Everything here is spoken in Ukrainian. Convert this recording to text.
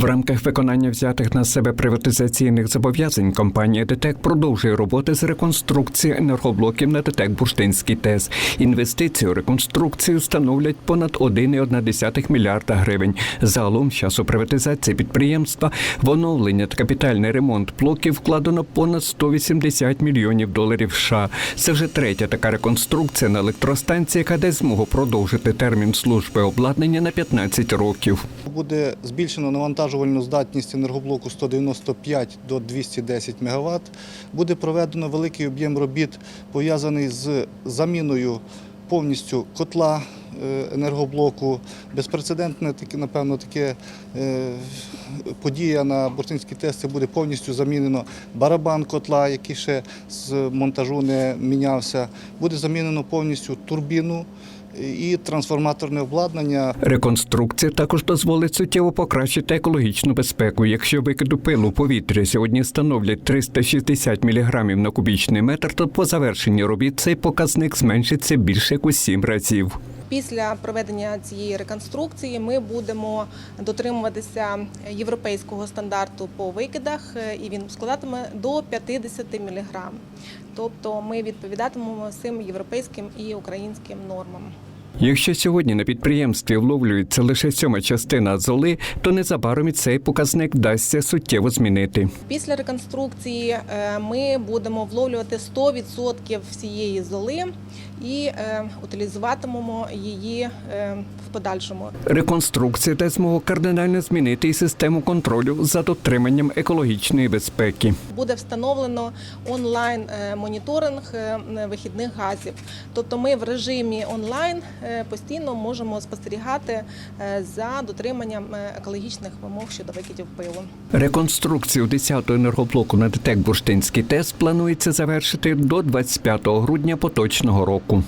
В рамках виконання взятих на себе приватизаційних зобов'язань компанія ДТЕК продовжує роботи з реконструкції енергоблоків на ДТЕК Бурштинський ТЕС. Інвестиції у реконструкцію становлять понад 1,1 мільярда гривень. Загалом часу приватизації підприємства в оновлення та капітальний ремонт блоків вкладено понад 180 мільйонів доларів США. Це вже третя така реконструкція на електростанції, яка дасть змогу продовжити термін служби обладнання на 15 років. Буде збільшено навантажувальну здатність енергоблоку 195 до 210 МВт. Буде проведено великий об'єм робіт, пов'язаний з заміною повністю котла е, енергоблоку. Безпрецедентне напевно, таке е, подія на Буртинській ТЕС це буде повністю замінено барабан котла, який ще з монтажу не мінявся. Буде замінено повністю турбіну і трансформаторне обладнання. Реконструкція також дозволить суттєво покращити екологічну безпеку. Якщо викиду пилу у повітря сьогодні становлять 360 мг на кубічний метр, то по завершенні робіт цей показник зменшиться більше як у сім разів. Після проведення цієї реконструкції ми будемо дотримуватися європейського стандарту по викидах, е, і він складатиме до 50 мг. Тобто ми відповідатимемо всім європейським і українським нормам. Якщо сьогодні на підприємстві вловлюється лише сьома частина золи, то незабаром і цей показник вдасться суттєво змінити. Після реконструкції е, ми будемо вловлювати 100% всієї золи і е, утилізуватимемо її е, в подальшому. Реконструкція дасть змогу кардинально змінити і систему контролю за дотриманням екологічної безпеки. Буде встановлено онлайн моніторинг вихідних газів. Тобто ми в режимі онлайн постійно можемо спостерігати е, за дотриманням е, екологічних вимог щодо викидів пилу. Реконструкцію 10-го енергоблоку на ДТЕК Бурштинський ТЕС планується завершити до 25 грудня поточного року.